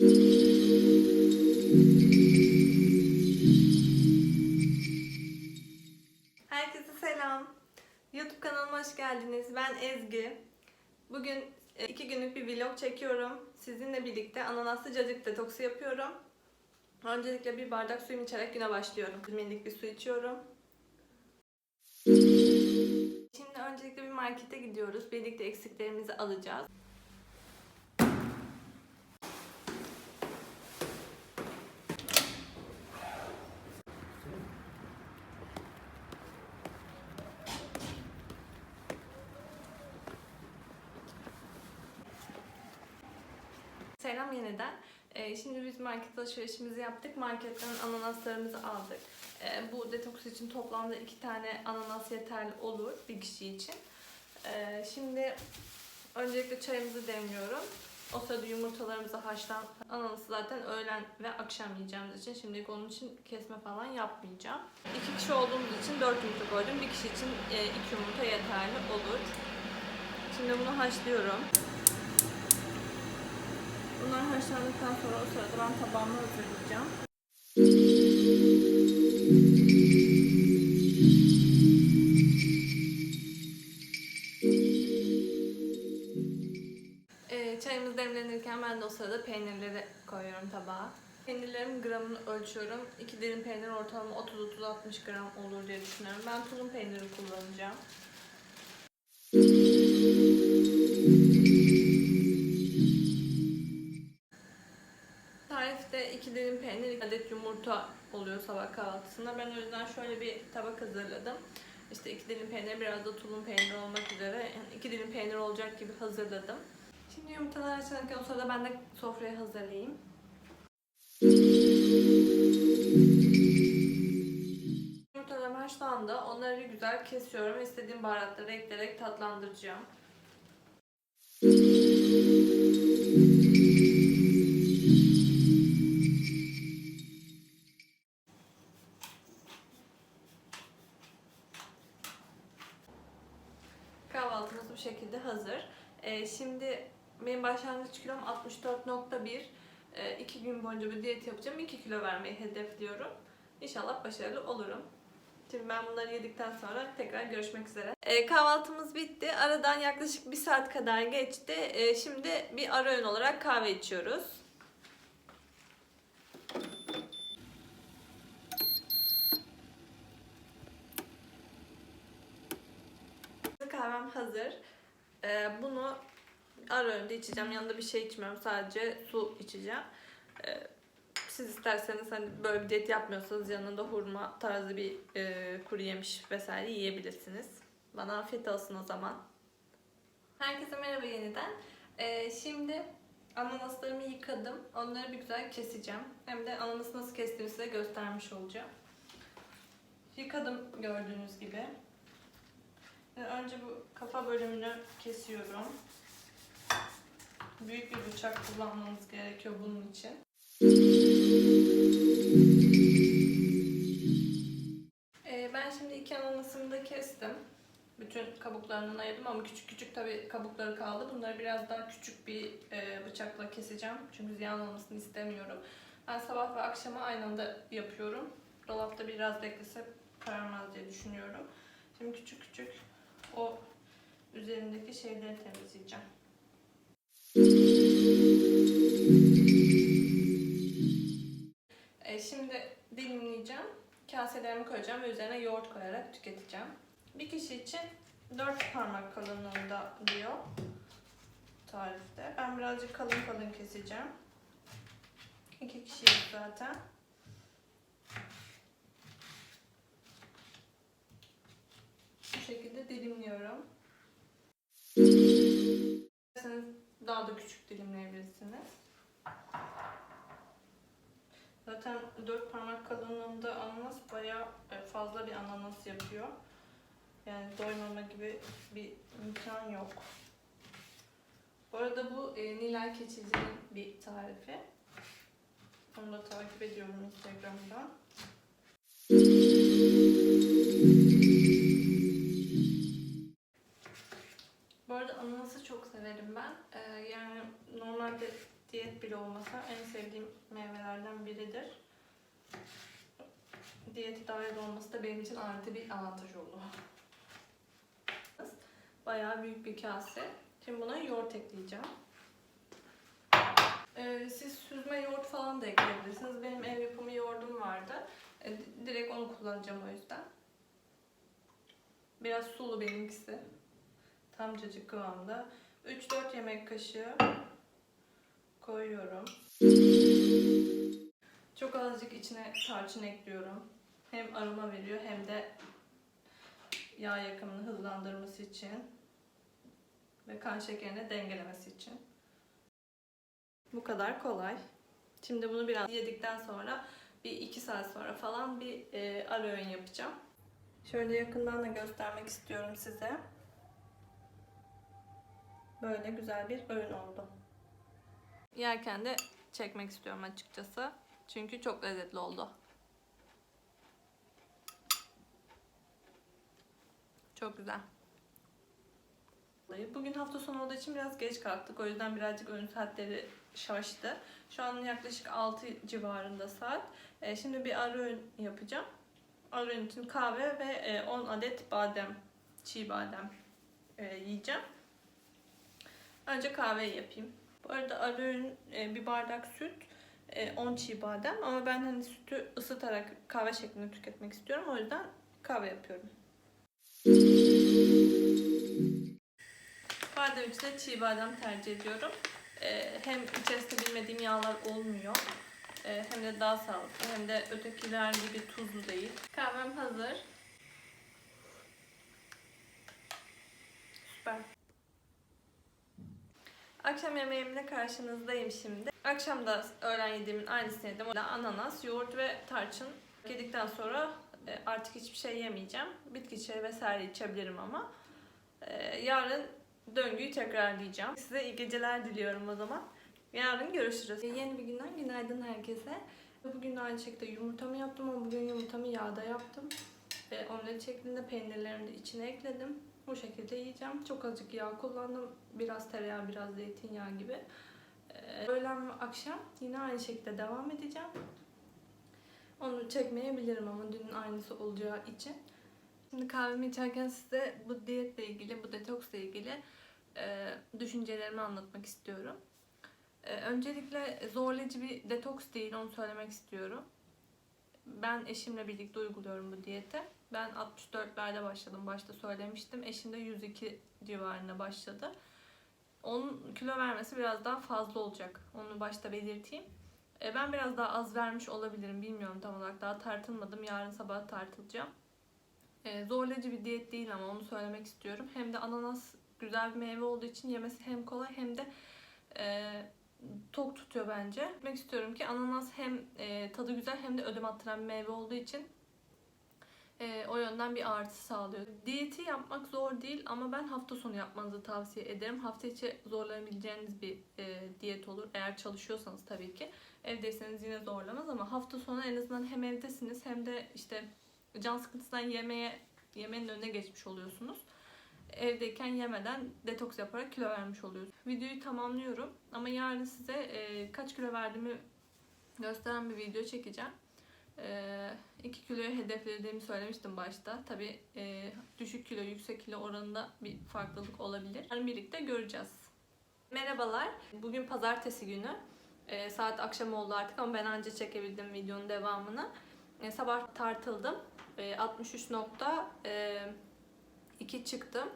Herkese selam. YouTube kanalıma hoş geldiniz. Ben Ezgi. Bugün e, iki günlük bir vlog çekiyorum. Sizinle birlikte ananaslı cacık detoksu yapıyorum. Öncelikle bir bardak suyumu içerek güne başlıyorum. 1 milililik bir su içiyorum. Şimdi öncelikle bir markete gidiyoruz. Birlikte eksiklerimizi alacağız. Selam yeniden. Ee, şimdi biz market alışverişimizi yaptık. Marketten ananaslarımızı aldık. Ee, bu detoks için toplamda iki tane ananas yeterli olur bir kişi için. Ee, şimdi öncelikle çayımızı demliyorum. O sırada yumurtalarımızı haşlan. Ananası zaten öğlen ve akşam yiyeceğimiz için şimdilik onun için kesme falan yapmayacağım. İki kişi olduğumuz için dört yumurta koydum. Bir kişi için e, iki yumurta yeterli olur. Şimdi bunu haşlıyorum. Bunlar haşlandıktan sonra o sırada ben tabağımı hazırlayacağım. Ee, çayımız demlenirken ben de o sırada peynirleri koyuyorum tabağa. Peynirlerin gramını ölçüyorum. İki dilim peynir ortalama 30-30-60 gram olur diye düşünüyorum. Ben tulum peyniri kullanacağım. Tarifte iki dilim peynir, iki adet yumurta oluyor sabah kahvaltısında. Ben o yüzden şöyle bir tabak hazırladım. İşte iki dilim peynir, biraz da tulum peynir olmak üzere yani iki dilim peynir olacak gibi hazırladım. Şimdi yumurtalar açılırken o sırada ben de sofrayı hazırlayayım. Yumurtalarım haşlandı. Onları güzel kesiyorum. İstediğim baharatları ekleyerek tatlandıracağım. Şimdi benim başlangıç kilom 64.1. Ee, iki gün boyunca bir diyet yapacağım. 2 kilo vermeyi hedefliyorum. İnşallah başarılı olurum. Şimdi ben bunları yedikten sonra tekrar görüşmek üzere. Ee, kahvaltımız bitti. Aradan yaklaşık bir saat kadar geçti. Ee, şimdi bir ara öğün olarak kahve içiyoruz. Kahvem hazır. Ee, bunu ara öğünde içeceğim. Yanında bir şey içmiyorum. Sadece su içeceğim. Ee, siz isterseniz hani böyle bir diyet yapmıyorsanız yanında hurma tarzı bir e, kuru yemiş vesaire yiyebilirsiniz. Bana afiyet olsun o zaman. Herkese merhaba yeniden. Ee, şimdi ananaslarımı yıkadım. Onları bir güzel keseceğim. Hem de ananası nasıl kestiğimi size göstermiş olacağım. Yıkadım gördüğünüz gibi. Ee, Önce bu kafa bölümünü kesiyorum. Büyük bir bıçak kullanmamız gerekiyor bunun için. Ee, ben şimdi iki ananasımı da kestim. Bütün kabuklarından ayırdım ama küçük küçük tabi kabukları kaldı. Bunları biraz daha küçük bir e, bıçakla keseceğim. Çünkü ziyan olmasını istemiyorum. Ben sabah ve akşama aynı anda yapıyorum. Dolapta biraz beklese kararmaz diye düşünüyorum. Şimdi küçük küçük o üzerindeki şeyleri temizleyeceğim. Kaselerimi koyacağım ve üzerine yoğurt koyarak tüketeceğim. Bir kişi için 4 parmak kalınlığında diyor tarifte. Ben birazcık kalın kalın keseceğim. İki kişiyiz zaten. Bu şekilde dilimliyorum. Daha da küçük dilimleyebilirsiniz. Zaten dört parmak kalınlığında ananas bayağı e, fazla bir ananas yapıyor. Yani doymama gibi bir imkan yok. Bu arada bu e, Nilay Keçici'nin bir tarifi. Onu da takip ediyorum Instagram'dan. Bu arada ananası çok severim ben. Ee, yani normalde Diyet bile olmasa en sevdiğim meyvelerden biridir. Diyete dahil olması da benim için artı bir avantaj oldu. Bayağı büyük bir kase. Şimdi buna yoğurt ekleyeceğim. Ee, siz süzme yoğurt falan da ekleyebilirsiniz. Benim ev yapımı yoğurdum vardı. Ee, di- direkt onu kullanacağım o yüzden. Biraz sulu benimkisi. Tam cacık kıvamda. 3-4 yemek kaşığı koyuyorum. Çok azıcık içine tarçın ekliyorum. Hem aroma veriyor hem de yağ yakımını hızlandırması için ve kan şekerini dengelemesi için. Bu kadar kolay. Şimdi bunu biraz yedikten sonra bir iki saat sonra falan bir e, ara öğün yapacağım. Şöyle yakından da göstermek istiyorum size. Böyle güzel bir öğün oldu. Yerken de çekmek istiyorum açıkçası. Çünkü çok lezzetli oldu. Çok güzel. Bugün hafta sonu olduğu için biraz geç kalktık. O yüzden birazcık öğün saatleri şaştı. Şu an yaklaşık 6 civarında saat. Ee, şimdi bir ara öğün yapacağım. Ara öğün için kahve ve e, 10 adet badem, çiğ badem e, yiyeceğim. Önce kahveyi yapayım. Bu arada ara öğün e, bir bardak süt, e, 10 çiğ badem ama ben hani sütü ısıtarak kahve şeklinde tüketmek istiyorum. O yüzden kahve yapıyorum. Badem için de çiğ badem tercih ediyorum. Ee, hem içerisinde bilmediğim yağlar olmuyor. Hem de daha sağlıklı hem de ötekiler gibi tuzlu değil. Kahvem hazır. Süper. Akşam yemeğimle karşınızdayım şimdi. Akşam da öğlen yediğimin aynısını yedim. Ananas, yoğurt ve tarçın. Yedikten sonra e, artık hiçbir şey yemeyeceğim. Bitki çayı vesaire içebilirim ama. Ee, yarın döngüyü tekrarlayacağım. Size iyi geceler diliyorum o zaman. Yarın görüşürüz. Yeni bir günden günaydın herkese. Bugün aynı şekilde yumurtamı yaptım ama bugün yumurtamı yağda yaptım. E, omlet şeklinde peynirlerimi de içine ekledim. Bu şekilde yiyeceğim. Çok azıcık yağ kullandım. Biraz tereyağı, biraz zeytinyağı gibi. E, öğlen ve akşam yine aynı şekilde devam edeceğim. Onu çekmeyebilirim ama dünün aynısı olacağı için. Şimdi kahvemi içerken size bu diyetle ilgili, bu detoksla ilgili e, düşüncelerimi anlatmak istiyorum. E, öncelikle zorlayıcı bir detoks değil, onu söylemek istiyorum. Ben eşimle birlikte uyguluyorum bu diyeti. Ben 64'lerde başladım, başta söylemiştim. Eşim de 102 civarında başladı. Onun kilo vermesi biraz daha fazla olacak. Onu başta belirteyim. E, ben biraz daha az vermiş olabilirim, bilmiyorum tam olarak. Daha tartılmadım, yarın sabah tartılacağım. E, zorlayıcı bir diyet değil ama onu söylemek istiyorum. Hem de ananas güzel bir meyve olduğu için yemesi hem kolay hem de e, tok tutuyor bence. Demek istiyorum ki ananas hem e, tadı güzel hem de ödem attıran bir meyve olduğu için e, o yönden bir artı sağlıyor. Diyeti yapmak zor değil ama ben hafta sonu yapmanızı tavsiye ederim. Hafta içi zorlanabileceğiniz bir e, diyet olur. Eğer çalışıyorsanız tabii ki. Evdeyseniz yine zorlamaz ama hafta sonu en azından hem evdesiniz hem de işte can sıkıntısından yemeğe yemenin önüne geçmiş oluyorsunuz. Evdeyken yemeden detoks yaparak kilo vermiş oluyorsunuz. Videoyu tamamlıyorum ama yarın size e, kaç kilo verdiğimi gösteren bir video çekeceğim. 2 kiloyu hedeflediğimi söylemiştim başta. Tabi düşük kilo yüksek kilo oranında bir farklılık olabilir. Yani birlikte göreceğiz. Merhabalar. Bugün pazartesi günü. E, saat akşam oldu artık ama ben anca çekebildim videonun devamını. E, sabah tartıldım. E, 63.2 çıktım.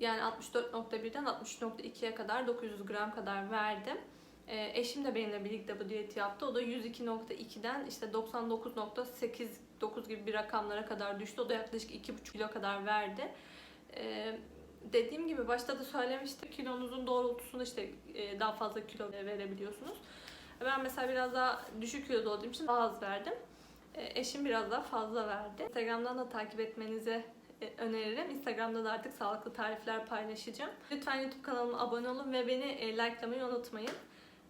Yani 64.1'den 63.2'ye kadar 900 gram kadar verdim. E, eşim de benimle birlikte bu diyeti yaptı. O da 102.2'den işte 99.8 9 gibi bir rakamlara kadar düştü. O da yaklaşık 2,5 kilo kadar verdi. E, dediğim gibi başta da söylemiştim. Kilonuzun doğrultusunda işte e, daha fazla kilo verebiliyorsunuz. Ben mesela biraz daha düşük kiloda olduğum için daha az verdim. E, eşim biraz daha fazla verdi. Instagram'dan da takip etmenizi e, öneririm. Instagram'da da artık sağlıklı tarifler paylaşacağım. Lütfen YouTube kanalıma abone olun ve beni e, likelamayı unutmayın.